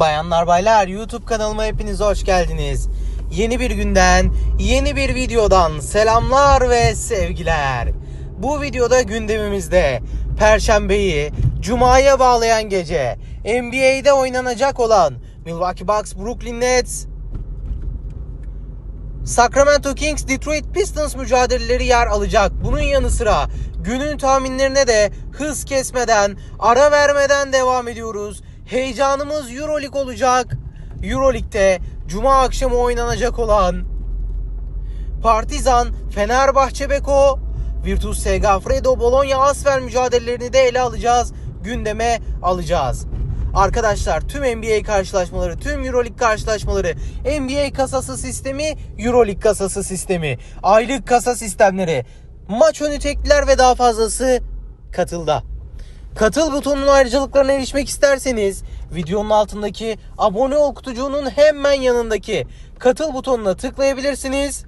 Bayanlar baylar YouTube kanalıma hepiniz hoş geldiniz. Yeni bir günden, yeni bir videodan selamlar ve sevgiler. Bu videoda gündemimizde Perşembeyi Cuma'ya bağlayan gece NBA'de oynanacak olan Milwaukee Bucks Brooklyn Nets Sacramento Kings Detroit Pistons mücadeleleri yer alacak. Bunun yanı sıra günün tahminlerine de hız kesmeden, ara vermeden devam ediyoruz. Heyecanımız Euroleague olacak. Euroleague'de cuma akşamı oynanacak olan Partizan, Fenerbahçe Beko, Virtus Segafredo, Bologna Asfer mücadelelerini de ele alacağız. Gündeme alacağız. Arkadaşlar tüm NBA karşılaşmaları, tüm Euroleague karşılaşmaları, NBA kasası sistemi, Euroleague kasası sistemi, aylık kasa sistemleri, maç önü tekliler ve daha fazlası katılda. Katıl butonunun ayrıcalıklarına erişmek isterseniz videonun altındaki abone ol kutucuğunun hemen yanındaki katıl butonuna tıklayabilirsiniz.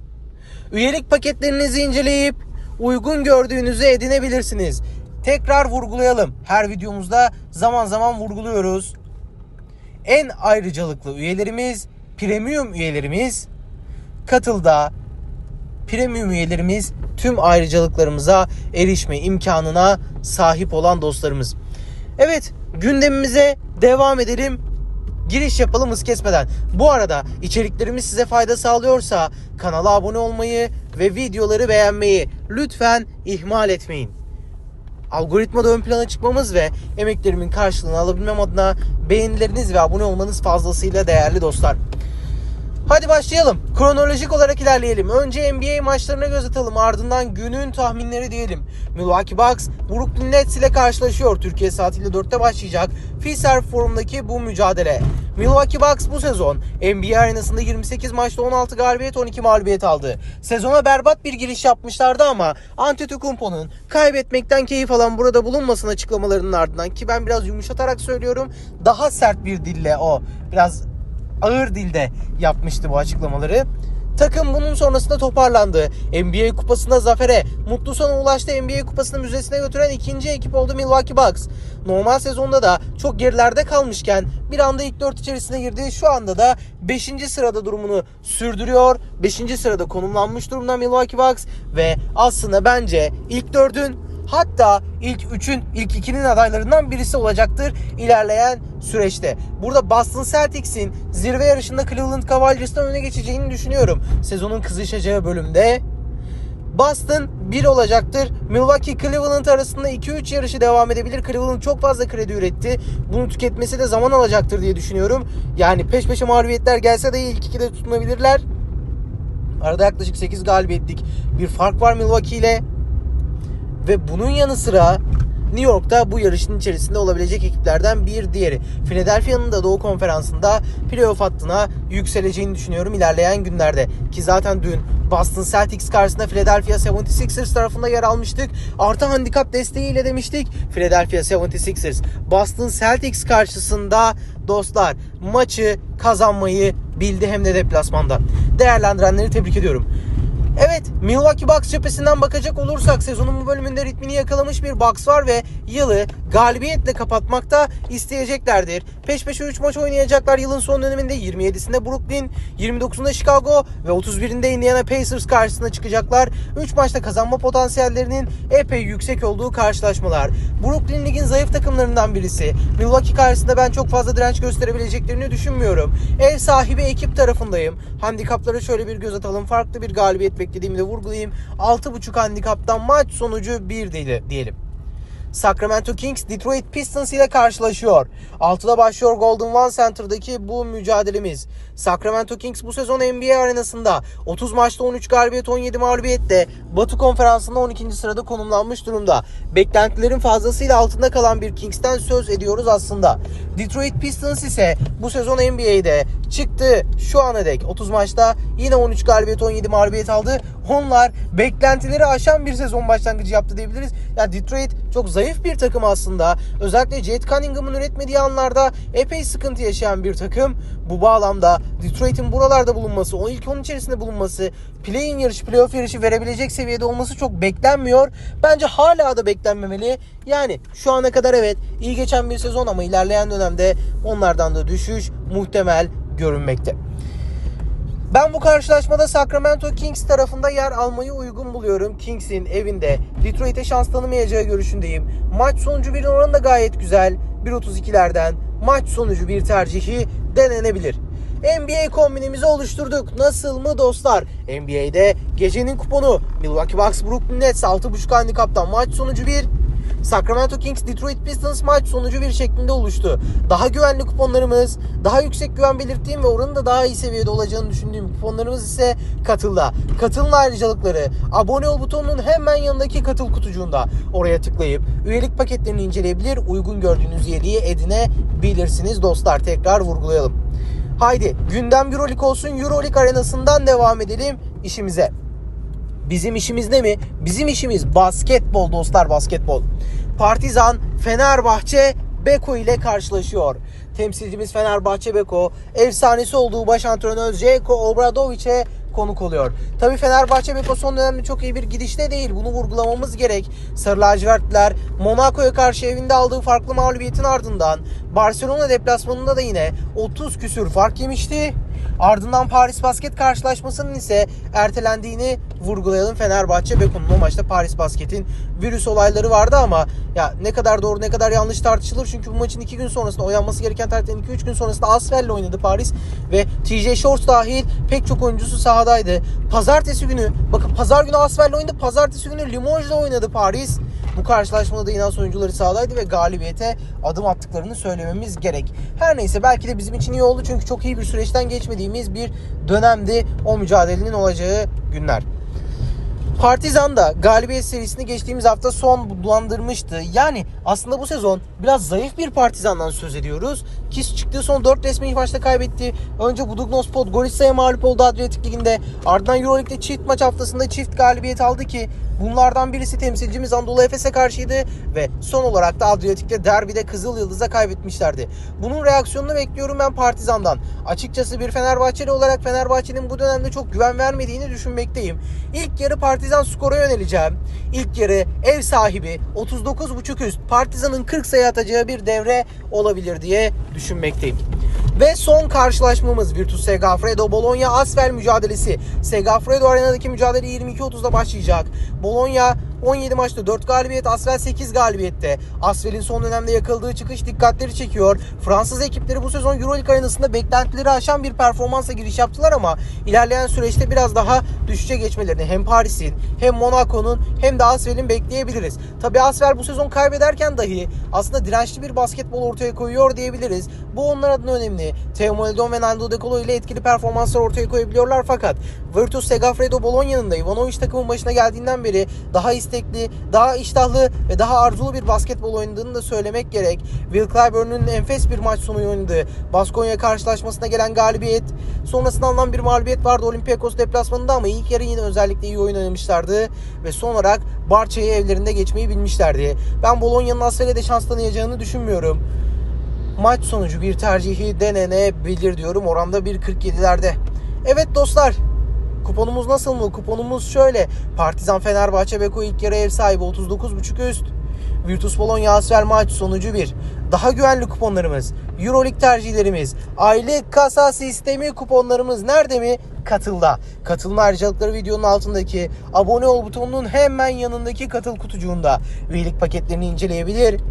Üyelik paketlerinizi inceleyip uygun gördüğünüzü edinebilirsiniz. Tekrar vurgulayalım. Her videomuzda zaman zaman vurguluyoruz. En ayrıcalıklı üyelerimiz, premium üyelerimiz katılda premium üyelerimiz tüm ayrıcalıklarımıza erişme imkanına sahip olan dostlarımız. Evet gündemimize devam edelim. Giriş yapalım hız kesmeden. Bu arada içeriklerimiz size fayda sağlıyorsa kanala abone olmayı ve videoları beğenmeyi lütfen ihmal etmeyin. Algoritmada ön plana çıkmamız ve emeklerimin karşılığını alabilmem adına beğenileriniz ve abone olmanız fazlasıyla değerli dostlar. Hadi başlayalım. Kronolojik olarak ilerleyelim. Önce NBA maçlarına göz atalım. Ardından günün tahminleri diyelim. Milwaukee Bucks Brooklyn Nets ile karşılaşıyor. Türkiye saatiyle 4'te başlayacak. Fisher Forum'daki bu mücadele. Milwaukee Bucks bu sezon NBA arenasında 28 maçta 16 galibiyet 12 mağlubiyet aldı. Sezona berbat bir giriş yapmışlardı ama Antetokounmpo'nun kaybetmekten keyif alan burada bulunmasın açıklamalarının ardından ki ben biraz yumuşatarak söylüyorum daha sert bir dille o biraz ağır dilde yapmıştı bu açıklamaları. Takım bunun sonrasında toparlandı. NBA kupasında zafere, mutlu sona ulaştı. NBA kupasını müzesine götüren ikinci ekip oldu Milwaukee Bucks. Normal sezonda da çok gerilerde kalmışken bir anda ilk dört içerisine girdi. Şu anda da 5. sırada durumunu sürdürüyor. 5. sırada konumlanmış durumda Milwaukee Bucks ve aslında bence ilk dördün hatta ilk 3'ün ilk 2'nin adaylarından birisi olacaktır ilerleyen süreçte. Burada Boston Celtics'in zirve yarışında Cleveland Cavaliers'tan öne geçeceğini düşünüyorum. Sezonun kızışacağı bölümde Boston 1 olacaktır. Milwaukee Cleveland arasında 2-3 yarışı devam edebilir. Cleveland çok fazla kredi üretti. Bunu tüketmesi de zaman alacaktır diye düşünüyorum. Yani peş peşe mağlubiyetler gelse de ilk 2'de tutunabilirler. Arada yaklaşık 8 galibiyetlik bir fark var Milwaukee ile. Ve bunun yanı sıra New York'ta bu yarışın içerisinde olabilecek ekiplerden bir diğeri. Philadelphia'nın da Doğu Konferansı'nda playoff hattına yükseleceğini düşünüyorum ilerleyen günlerde. Ki zaten dün Boston Celtics karşısında Philadelphia 76ers tarafında yer almıştık. Artı handikap desteğiyle demiştik. Philadelphia 76ers Boston Celtics karşısında dostlar maçı kazanmayı bildi hem de deplasmanda. Değerlendirenleri tebrik ediyorum. Evet Milwaukee Bucks cephesinden bakacak olursak sezonun bu bölümünde ritmini yakalamış bir Bucks var ve yılı galibiyetle kapatmakta isteyeceklerdir. Peş peşe 3 maç oynayacaklar yılın son döneminde 27'sinde Brooklyn, 29'unda Chicago ve 31'inde Indiana Pacers karşısına çıkacaklar. 3 maçta kazanma potansiyellerinin epey yüksek olduğu karşılaşmalar. Brooklyn ligin zayıf takımlarından birisi. Milwaukee karşısında ben çok fazla direnç gösterebileceklerini düşünmüyorum. Ev sahibi ekip tarafındayım. Handikaplara şöyle bir göz atalım. Farklı bir galibiyet beklediğimi de vurgulayayım. 6.5 handikaptan maç sonucu 1 diyelim. Sacramento Kings Detroit Pistons ile karşılaşıyor. 6'da başlıyor Golden One Center'daki bu mücadelemiz. Sacramento Kings bu sezon NBA arenasında 30 maçta 13 galibiyet 17 mağlubiyetle Batı Konferansı'nda 12. sırada konumlanmış durumda. Beklentilerin fazlasıyla altında kalan bir Kings'ten söz ediyoruz aslında. Detroit Pistons ise bu sezon NBA'de çıktı şu ana dek 30 maçta yine 13 galibiyet 17 mağlubiyet aldı. Onlar beklentileri aşan bir sezon başlangıcı yaptı diyebiliriz. Ya Detroit çok zayıf bir takım aslında. Özellikle Jet Cunningham'ın üretmediği anlarda epey sıkıntı yaşayan bir takım. Bu bağlamda Detroit'in buralarda bulunması, o ilk onun içerisinde bulunması, play-in yarışı, playoff yarışı verebilecek seviyede olması çok beklenmiyor. Bence hala da beklenmemeli. Yani şu ana kadar evet iyi geçen bir sezon ama ilerleyen dönemde onlardan da düşüş muhtemel görünmekte. Ben bu karşılaşmada Sacramento Kings tarafında yer almayı uygun buluyorum. Kings'in evinde Detroit'e şans tanımayacağı görüşündeyim. Maç sonucu bir oranı da gayet güzel. 1.32'lerden maç sonucu bir tercihi denenebilir. NBA kombinimizi oluşturduk. Nasıl mı dostlar? NBA'de gecenin kuponu Milwaukee Bucks Brooklyn Nets 6.5 handikaptan maç sonucu 1. Sacramento Kings Detroit Pistons maç sonucu bir şeklinde oluştu. Daha güvenli kuponlarımız, daha yüksek güven belirttiğim ve oranın da daha iyi seviyede olacağını düşündüğüm kuponlarımız ise katılda. Katılın ayrıcalıkları abone ol butonunun hemen yanındaki katıl kutucuğunda. Oraya tıklayıp üyelik paketlerini inceleyebilir, uygun gördüğünüz üyeliği edinebilirsiniz dostlar. Tekrar vurgulayalım. Haydi gündem Euroleague olsun. Euroleague arenasından devam edelim işimize. Bizim işimiz ne mi? Bizim işimiz basketbol dostlar basketbol. Partizan Fenerbahçe Beko ile karşılaşıyor. Temsilcimiz Fenerbahçe Beko efsanesi olduğu baş antrenör Jeko Obradovic'e konuk oluyor. Tabii Fenerbahçe Beko son dönemde çok iyi bir gidişte değil. Bunu vurgulamamız gerek. Sarı lacivertliler Monaco'ya karşı evinde aldığı farklı mağlubiyetin ardından Barcelona deplasmanında da yine 30 küsür fark yemişti. Ardından Paris Basket karşılaşmasının ise ertelendiğini vurgulayalım. Fenerbahçe Beko'nun o maçta Paris Basket'in virüs olayları vardı ama ya ne kadar doğru ne kadar yanlış tartışılır. Çünkü bu maçın 2 gün sonrasında oynanması gereken tarihten 2-3 gün sonrasında Asfel'le oynadı Paris ve TJ Shorts dahil pek çok oyuncusu sahadaydı. Pazartesi günü bakın pazar günü Asfel'le oynadı. Pazartesi günü Limoges'la oynadı Paris. Bu karşılaşmada da İnas oyuncuları sahadaydı ve galibiyete adım attıklarını söylememiz gerek. Her neyse belki de bizim için iyi oldu çünkü çok iyi bir süreçten geçmediğimiz bir dönemdi o mücadelenin olacağı günler. Partizan da galibiyet serisini geçtiğimiz hafta son bulandırmıştı. Yani aslında bu sezon biraz zayıf bir Partizan'dan söz ediyoruz. Ki çıktığı son 4 resmi maçta kaybetti. Önce Budugnos Podgorica'ya mağlup oldu Adriyatik Ligi'nde. Ardından Euroleague'de çift maç haftasında çift galibiyet aldı ki bunlardan birisi temsilcimiz Anadolu Efes'e karşıydı ve son olarak da Adriyatik'te derbide Kızıl Yıldız'a kaybetmişlerdi. Bunun reaksiyonunu bekliyorum ben Partizan'dan. Açıkçası bir Fenerbahçeli olarak Fenerbahçe'nin bu dönemde çok güven vermediğini düşünmekteyim. İlk yarı Partizan skora yöneleceğim. İlk yarı ev sahibi 39.5 üst Partizan'ın 40 sayı atacağı bir devre olabilir diye düşünmekteyim. Ve son karşılaşmamız Virtus Segafredo Bologna Asvel mücadelesi. Segafredo arenadaki mücadele 22.30'da başlayacak. Bologna 17 maçta 4 galibiyet, Asvel 8 galibiyette. Asvel'in son dönemde yakaladığı çıkış dikkatleri çekiyor. Fransız ekipleri bu sezon Euroleague arenasında beklentileri aşan bir performansla giriş yaptılar ama ilerleyen süreçte biraz daha düşüşe geçmelerini hem Paris'in hem Monaco'nun hem de Asvel'in bekleyebiliriz. Tabi Asvel bu sezon kaybederken dahi aslında dirençli bir basketbol ortaya koyuyor diyebiliriz. Bu onlar adına önemli. Theo Maledon ve Nando De Colo ile etkili performanslar ortaya koyabiliyorlar fakat Virtus Segafredo Bologna'nın da Ivanovic takımın başına geldiğinden beri daha istekli, daha iştahlı ve daha arzulu bir basketbol oynadığını da söylemek gerek. Will Clyburn'un enfes bir maç sonu oynadığı Baskonya karşılaşmasına gelen galibiyet, sonrasında alınan bir mağlubiyet vardı Olympiakos deplasmanında ama ilk yarı yine özellikle iyi oyun oynamışlardı ve son olarak Barça'yı evlerinde geçmeyi bilmişlerdi. Ben Bologna'nın Asfel'e de şans tanıyacağını düşünmüyorum. Maç sonucu bir tercihi denenebilir diyorum oranda 1.47'lerde. Evet dostlar Kuponumuz nasıl mı? Kuponumuz şöyle. Partizan Fenerbahçe Beko ilk yarı ev sahibi 39.5 üst. Virtus Bologna Asvel maç sonucu 1. Daha güvenli kuponlarımız, Euroleague tercihlerimiz, aylık kasa sistemi kuponlarımız nerede mi? Katılda. Katılma ayrıcalıkları videonun altındaki abone ol butonunun hemen yanındaki katıl kutucuğunda üyelik paketlerini inceleyebilir.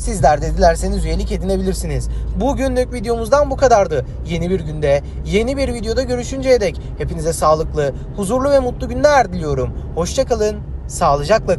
Sizler de dilerseniz üyelik edinebilirsiniz. Bugünlük videomuzdan bu kadardı. Yeni bir günde, yeni bir videoda görüşünceye dek hepinize sağlıklı, huzurlu ve mutlu günler diliyorum. Hoşçakalın, sağlıcakla kalın.